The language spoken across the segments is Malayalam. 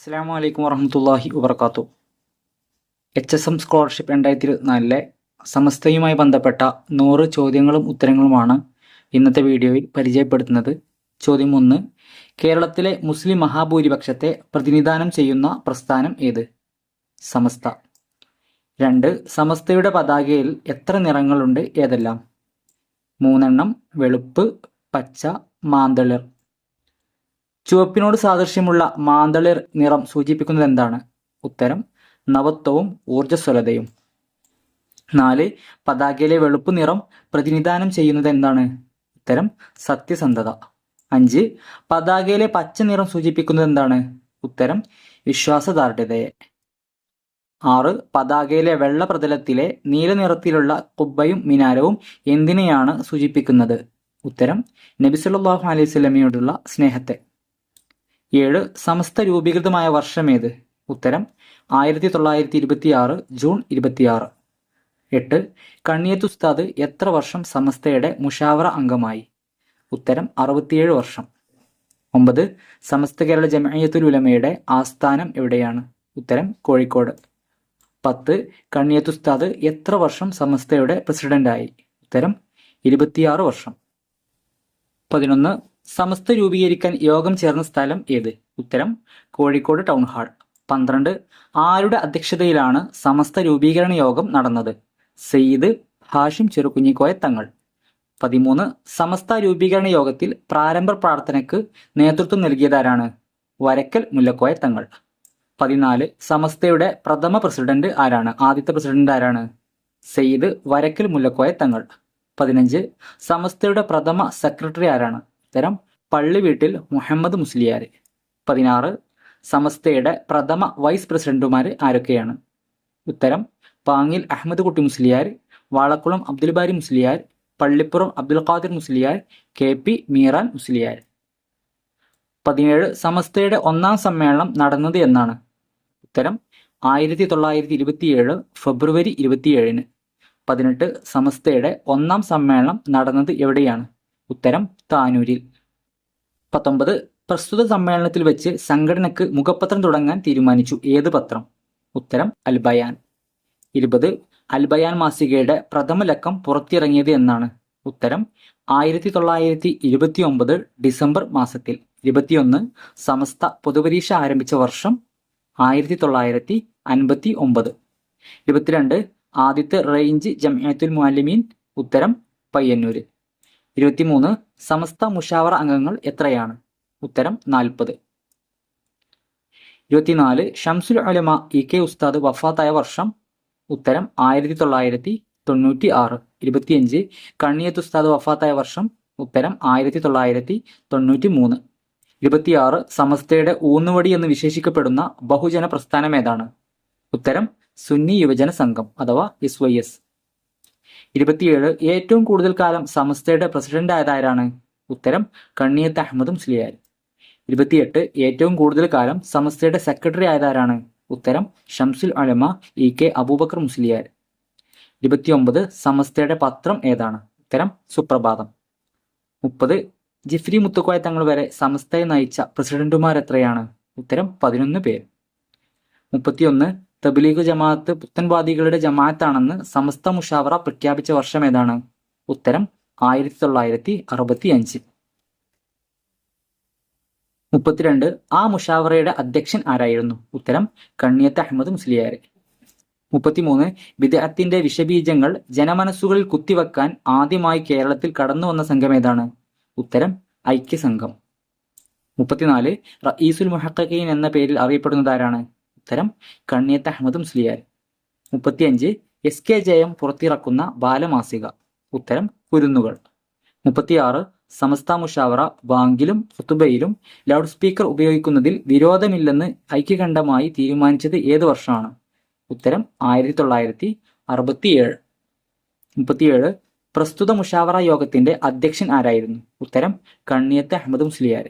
അസ്സാം വലൈക്കും വർഹമത്തല്ലാഹി വബർക്കാത്തു എച്ച് എസ് എം സ്കോളർഷിപ്പ് രണ്ടായിരത്തി ഇരുപത്തിനാലിലെ സമസ്തയുമായി ബന്ധപ്പെട്ട നൂറ് ചോദ്യങ്ങളും ഉത്തരങ്ങളുമാണ് ഇന്നത്തെ വീഡിയോയിൽ പരിചയപ്പെടുത്തുന്നത്. ചോദ്യം ഒന്ന് കേരളത്തിലെ മുസ്ലിം മഹാഭൂരിപക്ഷത്തെ പ്രതിനിധാനം ചെയ്യുന്ന പ്രസ്ഥാനം ഏത്? സമസ്ത. രണ്ട് സമസ്തയുടെ പതാകയിൽ എത്ര നിറങ്ങളുണ്ട്? ഏതെല്ലാം? മൂന്നെണ്ണം വെളുപ്പ് പച്ച മാന്തളിർ. ചുവപ്പിനോട് സാദൃശ്യമുള്ള മാന്തളിർ നിറം സൂചിപ്പിക്കുന്നത് എന്താണ്? ഉത്തരം നവത്വവും ഊർജസ്വലതയും. നാല് പതാകയിലെ വെളുപ്പ് നിറം പ്രതിനിധാനം ചെയ്യുന്നത് എന്താണ്? ഉത്തരം സത്യസന്ധത. അഞ്ച് പതാകയിലെ പച്ച നിറം സൂചിപ്പിക്കുന്നത് എന്താണ്? ഉത്തരം വിശ്വാസദാർഢ്യതയെ. ആറ് പതാകയിലെ വെള്ള പ്രതലത്തിലെ നീല നിറത്തിലുള്ള കുബ്ബയും മിനാരവും എന്തിനെയാണ് സൂചിപ്പിക്കുന്നത്? ഉത്തരം നബിസുല്ലാഹു അലൈഹി സ്വലമയോടുള്ള സ്നേഹത്തെ. ഏഴ് സമസ്ത രൂപീകൃതമായ വർഷമേത് ഉത്തരം ആയിരത്തി തൊള്ളായിരത്തി ഇരുപത്തി ആറ് ജൂൺ ഇരുപത്തിയാറ്. എട്ട് കണ്ണിയത്ത് ഉസ്താദ് എത്ര വർഷം സമസ്തയുടെ മുഷാവറ അംഗമായി? ഉത്തരം അറുപത്തിയേഴ് വർഷം. ഒമ്പത് സമസ്ത കേരള ജമയത്തുൽ ഉലമയുടെ ആസ്ഥാനം എവിടെയാണ്? ഉത്തരം കോഴിക്കോട്. പത്ത് കണ്ണിയത്ത് ഉസ്താദ് എത്ര വർഷം സമസ്തയുടെ പ്രസിഡന്റായി? ഉത്തരം ഇരുപത്തിയാറ് വർഷം. പതിനൊന്ന് സമസ്ത രൂപീകരിക്കാൻ യോഗം ചേർന്ന സ്ഥലം ഏത്? ഉത്തരം കോഴിക്കോട് ടൗൺ ഹാൾ. പന്ത്രണ്ട് ആരുടെ അധ്യക്ഷതയിലാണ് സമസ്ത രൂപീകരണ യോഗം നടന്നത്? സെയ്ദ് ഹാഷിം ചെറുകുഞ്ഞിക്കോയ തങ്ങൾ. പതിമൂന്ന് സമസ്ത രൂപീകരണ യോഗത്തിൽ പ്രാരംഭ പ്രാർത്ഥനയ്ക്ക് നേതൃത്വം നൽകിയതാരാണ്? വരക്കൽ മുല്ലക്കോയ തങ്ങൾ. പതിനാല് സമസ്തയുടെ പ്രഥമ പ്രസിഡന്റ് ആരാണ്? ആദ്യത്തെ പ്രസിഡന്റ് ആരാണ്? സെയ്ദ് വരക്കൽ മുല്ലക്കോയ തങ്ങൾ. പതിനഞ്ച് സമസ്തയുടെ പ്രഥമ സെക്രട്ടറി ആരാണ്? ഉത്തരം പള്ളി വീട്ടിൽ മുഹമ്മദ് മുസ്ലിയാർ പതിനാറ് സമസ്തയുടെ പ്രഥമ വൈസ് പ്രസിഡന്റുമാർ ആരൊക്കെയാണ്? ഉത്തരം പാങ്ങിൽ അഹമ്മദ് കുട്ടി മുസ്ലിയാർ വാളക്കുളം അബ്ദുൽ ബാരി മുസ്ലിയാർ പള്ളിപ്പുറം അബ്ദുൽ ഖാദിർ മുസ്ലിയാർ കെ പി മീറാൻ മുസ്ലിയാർ പതിനേഴ് സമസ്തയുടെ ഒന്നാം സമ്മേളനം നടന്നത് എന്നാണ്. ഉത്തരം ആയിരത്തി തൊള്ളായിരത്തി ഇരുപത്തിയേഴ് ഫെബ്രുവരി ഇരുപത്തിയേഴിന്. പതിനെട്ട് സമസ്തയുടെ ഒന്നാം സമ്മേളനം നടന്നത് എവിടെയാണ്? ഉത്തരം താനൂരിൽ. പത്തൊമ്പത് പ്രസ്തുത സമ്മേളനത്തിൽ വെച്ച് സംഘടനയ്ക്ക് മുഖപത്രം തുടങ്ങാൻ തീരുമാനിച്ചു. ഏത് പത്രം? ഉത്തരം അൽബയാൻ. ഇരുപത് അൽബയാൻ മാസികയുടെ പ്രഥമ ലക്കം പുറത്തിറങ്ങിയത് എന്നാണ്. ഉത്തരം ആയിരത്തി തൊള്ളായിരത്തി ഇരുപത്തി ഒമ്പത് ഡിസംബർ മാസത്തിൽ. ഇരുപത്തിയൊന്ന് സമസ്ത പൊതുപരീക്ഷ ആരംഭിച്ച വർഷം ആയിരത്തി തൊള്ളായിരത്തി അൻപത്തി ഒമ്പത് ഇരുപത്തിരണ്ട് ആദ്യത്തെ റേഞ്ച് ജംഅത്തുൽ മുഅല്ലിമീൻ. ഉത്തരം പയ്യന്നൂര്. ഇരുപത്തിമൂന്ന് സമസ്ത മുഷാവറ അംഗങ്ങൾ എത്രയാണ്? ഉത്തരം നാൽപ്പത്. ഇരുപത്തിനാല് ഷംസുൽ അലമ ഇ കെ ഉസ്താദ് വഫാത്തായ വർഷം. ഉത്തരം ആയിരത്തി തൊള്ളായിരത്തി തൊണ്ണൂറ്റി ആറ് ഇരുപത്തിയഞ്ച് കണ്ണിയത്ത് ഉസ്താദ് വഫാത്തായ വർഷം. ഉത്തരം ആയിരത്തി തൊള്ളായിരത്തി തൊണ്ണൂറ്റി മൂന്ന് ഇരുപത്തിയാറ് സമസ്തയുടെ ഊന്നുവടി എന്ന് വിശേഷിക്കപ്പെടുന്ന ബഹുജന പ്രസ്ഥാനം ഏതാണ്? ഉത്തരം സുന്നി യുവജന സംഘം അഥവാ എസ് വൈ എസ്. ഇരുപത്തിയേഴ് ഏറ്റവും കൂടുതൽ കാലം സമസ്തയുടെ പ്രസിഡന്റ് ആയതാരാണ്? ഉത്തരം കണ്ണിയത്ത് അഹമ്മദും മുസ്ലിയാർ ഇരുപത്തിയെട്ട് ഏറ്റവും കൂടുതൽ കാലം സമസ്തയുടെ സെക്രട്ടറി ആയതാരാണ്? ഉത്തരം ഷംസുൽ അലമ ഇ കെ അബൂബക്കർ മുസ്ലിയാർ. ഇരുപത്തിയൊമ്പത് സമസ്തയുടെ പത്രം ഏതാണ്? ഉത്തരം സുപ്രഭാതം. മുപ്പത് ജിഫ്രി മുത്തുക്കോയ തങ്ങൾ വരെ സമസ്തയെ നയിച്ച പ്രസിഡന്റുമാർ എത്രയാണ് ഉത്തരം പതിനൊന്ന് പേർ. മുപ്പത്തിയൊന്ന് തബ്ലീഗ് ജമാഅത്ത് പുത്തൻവാദികളുടെ ജമാഅത്താണെന്ന് സമസ്ത മുഷാവറ പ്രഖ്യാപിച്ച വർഷം ഏതാണ്? ഉത്തരം ആയിരത്തി തൊള്ളായിരത്തി അറുപത്തി അഞ്ച് മുപ്പത്തിരണ്ട് ആ മുഷാവറയുടെ അധ്യക്ഷൻ ആരായിരുന്നു? ഉത്തരം കണ്ണിയത്ത് അഹമ്മദ് മുസ്ലിയാർ മുപ്പത്തിമൂന്ന് വിദേഹത്തിന്റെ വിഷബീജങ്ങൾ ജനമനസ്സുകളിൽ കുത്തിവെക്കാൻ ആദ്യമായി കേരളത്തിൽ കടന്നു വന്ന സംഘം ഏതാണ്? ഉത്തരം ഐക്യസംഘം. മുപ്പത്തിനാല് റഈസുൽ മുഹക്കീൻ എന്ന പേരിൽ അറിയപ്പെടുന്നത് ആരാണ് ഉത്തരം കണ്ണിയത്ത് അഹമ്മദ് മുസ്ലിയാർ മുപ്പത്തിയഞ്ച് എസ് കെ ജയം പുറത്തിറക്കുന്ന ബാലമാസിക. ഉത്തരം കുരുന്നുകൾ. മുപ്പത്തിയാറ് സമസ്ത മുഷാവറ ബാങ്കിലും ഖുത്തുബയിലും ലൗഡ് സ്പീക്കർ ഉപയോഗിക്കുന്നതിൽ വിരോധമില്ലെന്ന് ഐക്യകണ്ഠമായി തീരുമാനിച്ചത് ഏത് വർഷമാണ്? ഉത്തരം ആയിരത്തി തൊള്ളായിരത്തി അറുപത്തിയേഴ് മുപ്പത്തിയേഴ് പ്രസ്തുത മുഷാവറ യോഗത്തിന്റെ അധ്യക്ഷൻ ആരായിരുന്നു? ഉത്തരം കണ്ണിയത്ത് അഹമ്മദ് മുസ്ലിയാർ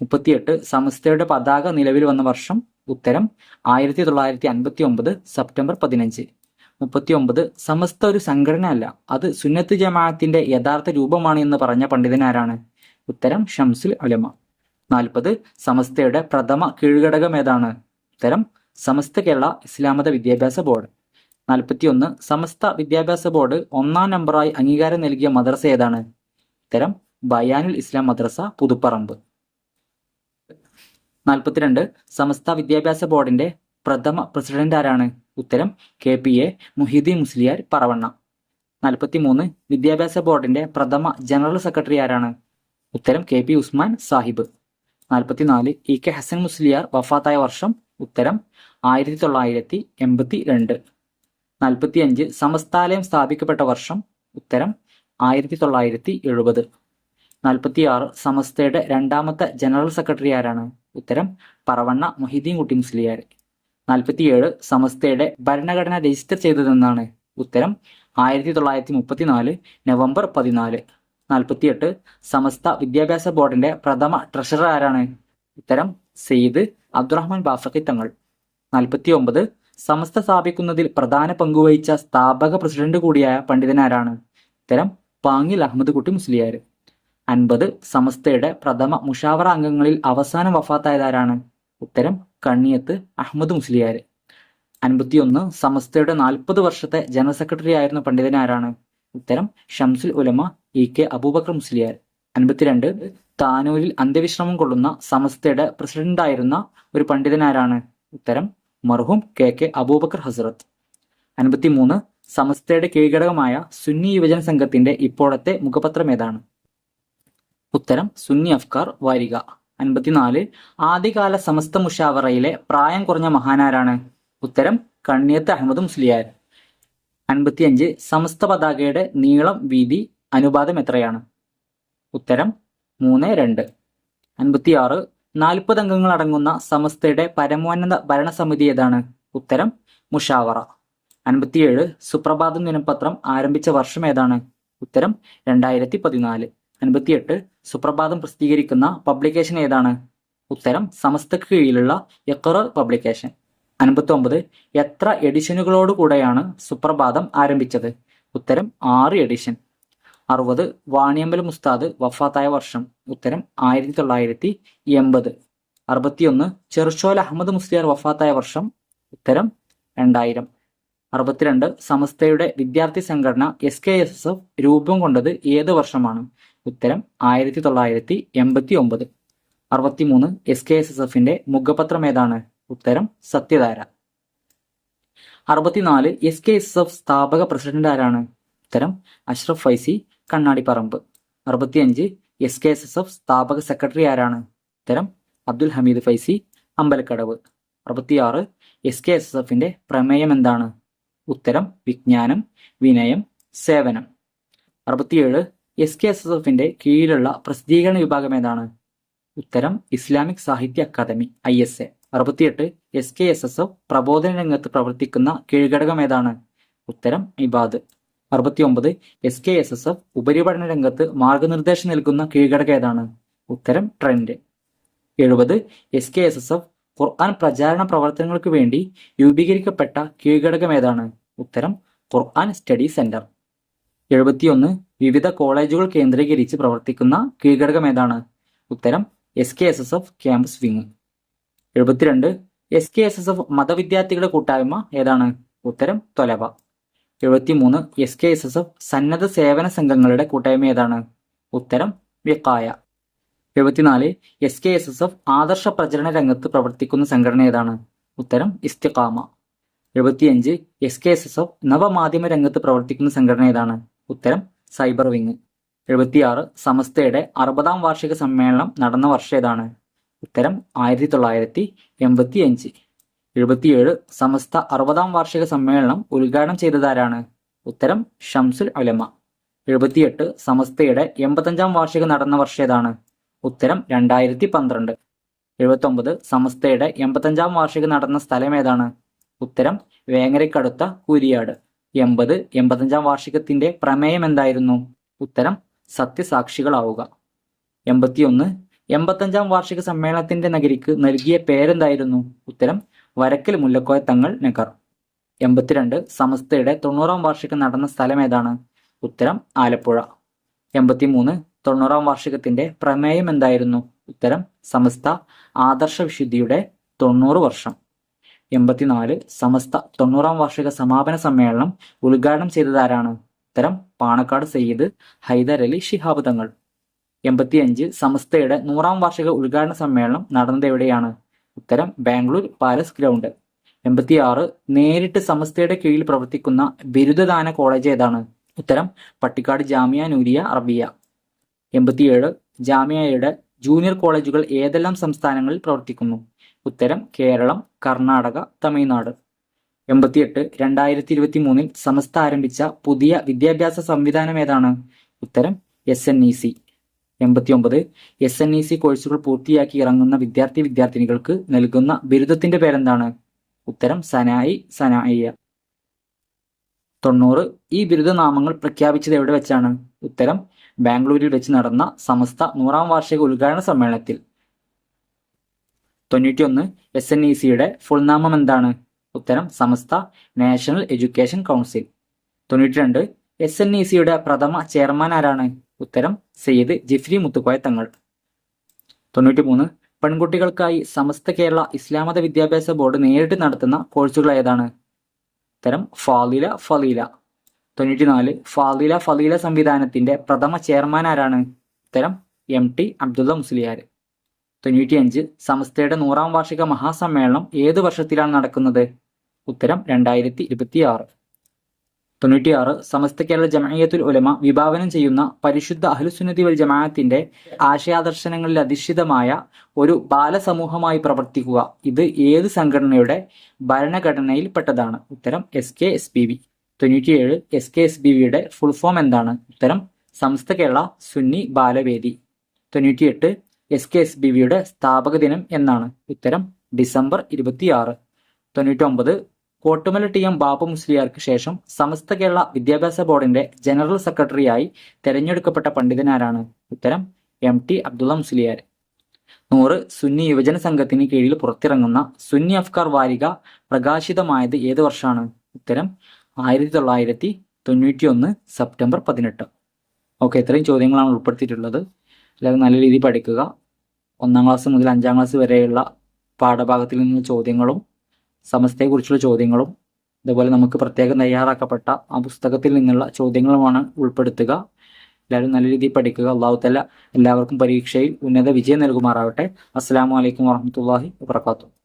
മുപ്പത്തിയെട്ട് സമസ്തയുടെ പതാക നിലവിൽ വന്ന വർഷം ഉത്തരം ആയിരത്തി തൊള്ളായിരത്തി അൻപത്തി ഒമ്പത് സെപ്റ്റംബർ പതിനഞ്ച്. മുപ്പത്തി ഒമ്പത് സമസ്ത ഒരു സംഘടന അല്ല അത് സുന്നത്ത് ജമാഅത്തിന്റെ യഥാർത്ഥ രൂപമാണ് എന്ന് പറഞ്ഞ പണ്ഡിതനാരാണ്. ഉത്തരം ഷംസുൽ അലമ നാൽപ്പത് സമസ്തയുടെ പ്രഥമ കീഴ്ഘടകം ഏതാണ്? ഉത്തരം സമസ്ത കേരള ഇസ്ലാമത വിദ്യാഭ്യാസ ബോർഡ്. നാൽപ്പത്തിയൊന്ന് സമസ്ത വിദ്യാഭ്യാസ ബോർഡ് ഒന്നാം നമ്പറായി അംഗീകാരം നൽകിയ മദ്രസ ഏതാണ്? ഉത്തരം ബയാനുൽ ഇസ്ലാം മദ്രസ പുതുപ്പറമ്പ്. നാൽപ്പത്തിരണ്ട് സമസ്ത വിദ്യാഭ്യാസ ബോർഡിന്റെ പ്രഥമ പ്രസിഡന്റ് ആരാണ്? ഉത്തരം K P A Muhiyuddin Musliyar Paravanna. നാൽപ്പത്തിമൂന്ന് വിദ്യാഭ്യാസ ബോർഡിന്റെ പ്രഥമ ജനറൽ സെക്രട്ടറി ആരാണ്? ഉത്തരം കെ പി ഉസ്മാൻ സാഹിബ്. നാൽപ്പത്തിനാല് ഇ കെ ഹസൻ മുസ്ലിയാർ വഫാത്തായ വർഷം. ഉത്തരം ആയിരത്തി തൊള്ളായിരത്തി എൺപത്തി രണ്ട് നാൽപ്പത്തിയഞ്ച് സമസ്താലയം സ്ഥാപിക്കപ്പെട്ട വർഷം. ഉത്തരം ആയിരത്തി തൊള്ളായിരത്തി എഴുപത് നാൽപ്പത്തിയാറ് സമസ്തയുടെ രണ്ടാമത്തെ ജനറൽ സെക്രട്ടറി ആരാണ്? ഉത്തരം പറവണ്ണ മൊഹിദ്ദീൻ കുട്ടി മുസ്ലിയാർ നാൽപ്പത്തിയേഴ് സമസ്തയുടെ ഭരണഘടന രജിസ്റ്റർ ചെയ്തതെന്നാണ് ഉത്തരം ആയിരത്തി തൊള്ളായിരത്തി മുപ്പത്തിനാല് നവംബർ പതിനാല്. നാൽപ്പത്തിയെട്ട് സമസ്ത വിദ്യാഭ്യാസ ബോർഡിന്റെ പ്രഥമ ട്രഷറർ ആരാണ്? ഉത്തരം സെയ്ദ് അബ്ദുറഹ്മാൻ ബാഫക്കി തങ്ങൾ. നാൽപ്പത്തി ഒമ്പത് സമസ്ത സ്ഥാപിക്കുന്നതിൽ പ്രധാന പങ്കുവഹിച്ച സ്ഥാപക പ്രസിഡന്റ് കൂടിയായ പണ്ഡിതനാരാണ്? ഉത്തരം പാങ്ങിൽ അഹമ്മദ് കുട്ടി മുസ്ലിയാർ അൻപത് സമസ്തയുടെ പ്രഥമ മുഷാവറ അംഗങ്ങളിൽ അവസാനം വഫാത്തായതാരാണ്? ഉത്തരം കണ്ണിയത്ത് അഹമ്മദ് മുസ്ലിയാർ അൻപത്തിയൊന്ന് സമസ്തയുടെ നാൽപ്പത് വർഷത്തെ ജനറൽ സെക്രട്ടറി ആയിരുന്ന പണ്ഡിതനാരാണ്? ഉത്തരം ഷംസുൽ ഉലമ ഇ കെ അബൂബക്കർ മുസ്ലിയാർ അൻപത്തിരണ്ട് താനൂരിൽ അന്ത്യവിശ്രമം കൊള്ളുന്ന സമസ്തയുടെ പ്രസിഡന്റായിരുന്ന ഒരു പണ്ഡിതനാരാണ്? ഉത്തരം മർഹൂം കെ കെ അബൂബക്കർ ഹസ്രത്ത്. അൻപത്തിമൂന്ന് സമസ്തയുടെ കീഴ്ഘടകമായ സുന്നി യുവജന സംഘത്തിന്റെ ഇപ്പോഴത്തെ മുഖപത്രം ഏതാണ്? ഉത്തരം സുന്നി അഫ്കാർ വാരിക. അൻപത്തിനാല് ആദ്യകാല സമസ്ത മുഷാവറയിലെ പ്രായം കുറഞ്ഞ മഹാനാരാണ്? ഉത്തരം കണ്ണിയത്ത് അഹമ്മദ് മുസ്ലിയാർ. അൻപത്തിയഞ്ച് സമസ്ത പതാകയുടെ നീളം വീതി അനുപാതം എത്രയാണ്? ഉത്തരം മൂന്ന് രണ്ട്. അൻപത്തിയാറ് നാൽപ്പത് അംഗങ്ങൾ അടങ്ങുന്ന സമസ്തയുടെ പരമോന്നത ഭരണസമിതി ഏതാണ്? ഉത്തരം മുഷാവറ. അൻപത്തിയേഴ് സുപ്രഭാതം ദിനപത്രം ആരംഭിച്ച വർഷം ഏതാണ്? ഉത്തരം രണ്ടായിരത്തി പതിനാല് അൻപത്തിയെട്ട് സുപ്രഭാതം പ്രസിദ്ധീകരിക്കുന്ന പബ്ലിക്കേഷൻ ഏതാണ്? ഉത്തരം സമസ്തക്ക് കീഴിലുള്ള യക്കറ പബ്ലിക്കേഷൻ അൻപത്തി ഒമ്പത് എത്ര എഡിഷനുകളോട് കൂടെയാണ് സുപ്രഭാതം ആരംഭിച്ചത്? ഉത്തരം ആറ് എഡിഷൻ അറുപത് വാണിയമ്പലം മുസ്താദ് വഫാത്തായ വർഷം. ഉത്തരം ആയിരത്തി തൊള്ളായിരത്തി എൺപത് അറുപത്തിയൊന്ന് ചെറുഷോൽ അഹമ്മദ് മുസ്ലിയാർ വഫാത്തായ വർഷം. ഉത്തരം രണ്ടായിരം. അറുപത്തിരണ്ട് സമസ്തയുടെ വിദ്യാർത്ഥി സംഘടന S K S S F രൂപം കൊണ്ടത് ഏത് വർഷമാണ്? ഉത്തരം ആയിരത്തി തൊള്ളായിരത്തി എൺപത്തി ഒമ്പത് അറുപത്തിമൂന്ന് എസ് കെ എസ് എസ് എഫിന്റെ മുഖപത്രം ഏതാണ്? ഉത്തരം സത്യധാര. അറുപത്തിനാല് എസ് കെ എസ് എഫ് സ്ഥാപക പ്രസിഡന്റ് ആരാണ്? ഉത്തരം അഷ്റഫ് ഫൈസി കണ്ണാടിപ്പറമ്പ്. അറുപത്തിയഞ്ച് S K S S F സ്ഥാപക സെക്രട്ടറി ആരാണ്? ഉത്തരം അബ്ദുൽ ഹമീദ് ഫൈസി അമ്പലക്കടവ്. അറുപത്തിയാറ് എസ് കെ എസ് എസ് എഫിന്റെ പ്രമേയം എന്താണ്? ഉത്തരം വിജ്ഞാനം വിനയം സേവനം. അറുപത്തിയേഴ് എസ് കെ എസ് എസ് എഫിന്റെ കീഴിലുള്ള പ്രസിദ്ധീകരണ വിഭാഗം ഏതാണ്? ഉത്തരം Islamic Sahitya academy I S A. അറുപത്തിയെട്ട് S K S S F പ്രബോധന രംഗത്ത് പ്രവർത്തിക്കുന്ന കീഴ്ഘടകം ഏതാണ്? ഉത്തരം Ibad. അറുപത്തിയൊമ്പത് S K S S F ഉപരിപഠന രംഗത്ത് മാർഗനിർദ്ദേശം നൽകുന്ന കീഴ്ഘടകം ഏതാണ്? ഉത്തരം ട്രെൻഡ്. എഴുപത് S K S S F Quran പ്രചാരണ പ്രവർത്തനങ്ങൾക്ക് വേണ്ടി രൂപീകരിക്കപ്പെട്ട കീഴ്ഘടകം ഏതാണ്? ഉത്തരം ഖുർആൻ സ്റ്റഡി സെന്റർ. എഴുപത്തിയൊന്ന് വിവിധ കോളേജുകൾ കേന്ദ്രീകരിച്ച് പ്രവർത്തിക്കുന്ന കീഴ്ഘടകം ഏതാണ്? ഉത്തരം S K S S F campus wing എഴുപത്തിരണ്ട് S K S S F മതവിദ്യാർത്ഥികളുടെ കൂട്ടായ്മ ഏതാണ്? ഉത്തരം തൊലവ. എഴുപത്തിമൂന്ന് S K S S F സന്നദ്ധ സേവന സംഘങ്ങളുടെ കൂട്ടായ്മ ഏതാണ്? ഉത്തരം വിക്കായ. എഴുപത്തിനാല് S K S S F ആദർശ പ്രചരണ രംഗത്ത് പ്രവർത്തിക്കുന്ന സംഘടന ഏതാണ്? ഉത്തരം ഇസ്തിഖാമ. എഴുപത്തിയഞ്ച് S K S S F നവമാധ്യമ രംഗത്ത് പ്രവർത്തിക്കുന്ന സംഘടന ഏതാണ്? ഉത്തരം സൈബർ വിങ്. എഴുപത്തിയാറ് സമസ്തയുടെ അറുപതാം വാർഷിക സമ്മേളനം നടന്ന വർഷം ഏതാണ്? ഉത്തരം ആയിരത്തി തൊള്ളായിരത്തി എൺപത്തി അഞ്ച് എഴുപത്തിയേഴ് സമസ്ത അറുപതാം വാർഷിക സമ്മേളനം ഉദ്ഘാടനം ചെയ്തതാരാണ്? ഉത്തരം ഷംസുൽ അലമ എഴുപത്തിയെട്ട് സമസ്തയുടെ എൺപത്തഞ്ചാം വാർഷികം നടന്ന വർഷം ഏതാണ്? ഉത്തരം രണ്ടായിരത്തി പന്ത്രണ്ട് എഴുപത്തൊമ്പത് സമസ്തയുടെ എൺപത്തഞ്ചാം വാർഷികം നടന്ന സ്ഥലം ഏതാണ്? ഉത്തരം വേങ്ങരയ്ക്കടുത്ത കൂരിയാട്. എൺപത് എൺപത്തഞ്ചാം വാർഷികത്തിന്റെ പ്രമേയം എന്തായിരുന്നു? ഉത്തരം സത്യസാക്ഷികളാവുക. എൺപത്തിയൊന്ന് എൺപത്തഞ്ചാം വാർഷിക സമ്മേളനത്തിന്റെ നഗരിക്ക് നൽകിയ പേരെന്തായിരുന്നു? ഉത്തരം വരക്കൽ മുല്ലക്കോയ തങ്ങൾ നഗർ. എൺപത്തിരണ്ട് സമസ്തയുടെ തൊണ്ണൂറാം വാർഷികം നടന്ന സ്ഥലം ഏതാണ്? ഉത്തരം ആലപ്പുഴ. എൺപത്തിമൂന്ന് തൊണ്ണൂറാം വാർഷികത്തിന്റെ പ്രമേയം എന്തായിരുന്നു? ഉത്തരം സമസ്ത ആദർശ വിശുദ്ധിയുടെ തൊണ്ണൂറ് വർഷം. എൺപത്തിനാല് സമസ്ത തൊണ്ണൂറാം വാർഷിക സമാപന സമ്മേളനം ഉദ്ഘാടനം ചെയ്തതാരാണ്? ഉത്തരം പാണക്കാട് സയ്യിദ് ഹൈദർ അലി ശിഹാബ് തങ്ങൾ. എൺപത്തിയഞ്ച് സമസ്തയുടെ നൂറാം വാർഷിക ഉദ്ഘാടന സമ്മേളനം നടന്നത് എവിടെയാണ്? ഉത്തരം ബാംഗ്ലൂർ പാലസ് ഗ്രൗണ്ട്. എൺപത്തിയാറ് നേരിട്ട് സമസ്തയുടെ കീഴിൽ പ്രവർത്തിക്കുന്ന ബിരുദദാന കോളേജ് ഏതാണ്? ഉത്തരം പട്ടിക്കാട് ജാമിയ നൂരിയ അറബിയ. എൺപത്തിയേഴ് ജാമിയയുടെ ജൂനിയർ കോളേജുകൾ ഏതെല്ലാം സംസ്ഥാനങ്ങളിൽ പ്രവർത്തിക്കുന്നു? ഉത്തരം കേരളം കർണാടക തമിഴ്നാട്. എൺപത്തിയെട്ട് രണ്ടായിരത്തി ഇരുപത്തി മൂന്നിൽ സമസ്ത ആരംഭിച്ച പുതിയ വിദ്യാഭ്യാസ സംവിധാനം ഏതാണ്? ഉത്തരം എസ് എൻ ഇ സി. എൺപത്തിയൊമ്പത് എസ് എൻ ഇ സി കോഴ്സുകൾ പൂർത്തിയാക്കി ഇറങ്ങുന്ന വിദ്യാർത്ഥി വിദ്യാർത്ഥിനികൾക്ക് നൽകുന്ന ബിരുദത്തിന്റെ പേരെന്താണ്? ഉത്തരം സനായി സനായിയ തൊണ്ണൂറ് ഈ ബിരുദനാമങ്ങൾ പ്രഖ്യാപിച്ചത് എവിടെ വെച്ചാണ്? ഉത്തരം ബാംഗ്ലൂരിൽ വെച്ച് നടന്ന സമസ്ത നൂറാം വാർഷിക ഉദ്ഘാടന സമ്മേളനത്തിൽ. തൊണ്ണൂറ്റിയൊന്ന് എസ് എൻ ഇ സിയുടെ ഫുൾ നാമം എന്താണ്? ഉത്തരം സമസ്ത നാഷണൽ എഡ്യൂക്കേഷൻ കൗൺസിൽ. തൊണ്ണൂറ്റി രണ്ട് എസ് എൻ ഇ സിയുടെ പ്രഥമ ചെയർമാൻ ആരാണ്? ഉത്തരം സയ്യിദ് ജിഫ്രി മുത്തുക്കോയ തങ്ങൾ. തൊണ്ണൂറ്റി മൂന്ന് പെൺകുട്ടികൾക്കായി സമസ്ത കേരള ഇസ്ലാമത വിദ്യാഭ്യാസ ബോർഡ് നേരിട്ട് നടത്തുന്ന കോഴ്സുകൾ ഏതാണ്? ഉത്തരം ഫാലില ഫലീല. തൊണ്ണൂറ്റിനാല്. ഫാദില ഫലീല സംവിധാനത്തിന്റെ പ്രഥമ ചെയർമാൻ ആരാണ്? ഉത്തരം എം ടി അബ്ദുള്ള മുസ്ലിയാർ തൊണ്ണൂറ്റിയഞ്ച്. സമസ്തയുടെ നൂറാം വാർഷിക മഹാസമ്മേളനം ഏത് വർഷത്തിലാണ് നടക്കുന്നത്? ഉത്തരം രണ്ടായിരത്തി ഇരുപത്തി ആറ് തൊണ്ണൂറ്റിയാറ്. സമസ്ത കേരള ജമായത്തുൽ ഉലമ വിഭാവനം ചെയ്യുന്ന പരിശുദ്ധ അഹ്ലുസുന്നതി വൽ ജമാഅത്തിന്റെ ആശയാദർശനങ്ങളിൽ അധിഷ്ഠിതമായ ഒരു ബാലസമൂഹമായി പ്രവർത്തിക്കുക. ഇത് ഏത് സംഘടനയുടെ ഭരണഘടനയിൽപ്പെട്ടതാണ്? ഉത്തരം S K S P V. തൊണ്ണൂറ്റിയേഴ് എസ് കെ എസ് ബി വിയുടെ ഫുൾ ഫോം എന്താണ്? ഉത്തരം സംസ്ഥ കേരള സുന്നി ബാലവേദി. തൊണ്ണൂറ്റിയെട്ട് എസ് കെ എസ് ബി വിയുടെ സ്ഥാപക ദിനം എന്നാണ്. ഉത്തരം ഡിസംബർ ഇരുപത്തിയാറ്. തൊണ്ണൂറ്റൊമ്പത് കോട്ടുമല ടി എം ബാബു മുസ്ലിയാർക്ക് ശേഷം സമസ്ത കേരള വിദ്യാഭ്യാസ ബോർഡിന്റെ ജനറൽ സെക്രട്ടറിയായി തെരഞ്ഞെടുക്കപ്പെട്ട പണ്ഡിതനാരാണ്? ഉത്തരം എം ടി അബ്ദുള്ള മുസ്ലിയാർ. നൂറ് സുന്നി യുവജന സംഘത്തിന് കീഴിൽ പുറത്തിറങ്ങുന്ന സുന്നി അഫ്കാർ വാരിക പ്രകാശിതമായത് ഏത് വർഷമാണ്? ഉത്തരം ആയിരത്തി തൊള്ളായിരത്തി തൊണ്ണൂറ്റി ഒന്ന് സെപ്റ്റംബർ പതിനെട്ട്. ഓക്കെ ഇത്രയും ചോദ്യങ്ങളാണ് ഉൾപ്പെടുത്തിയിട്ടുള്ളത്. എല്ലാവരും നല്ല രീതിയിൽ പഠിക്കുക. ഒന്നാം ക്ലാസ് മുതൽ അഞ്ചാം ക്ലാസ് വരെയുള്ള പാഠഭാഗത്തിൽ നിന്ന് ചോദ്യങ്ങളും സമസ്തയെക്കുറിച്ചുള്ള ചോദ്യങ്ങളും അതുപോലെ നമുക്ക് പ്രത്യേകം തയ്യാറാക്കപ്പെട്ട ആ പുസ്തകത്തിൽ നിന്നുള്ള ചോദ്യങ്ങളുമാണ് ഉൾപ്പെടുത്തുക. എല്ലാവരും നല്ല രീതിയിൽ പഠിക്കുക. അള്ളാഹുത്തല്ല തല എല്ലാവർക്കും പരീക്ഷയിൽ ഉന്നത വിജയം നൽകുമാറാവട്ടെ അസ്സാം വലൈക്കും വാഹമത്തല്ലാഹി വാത്തു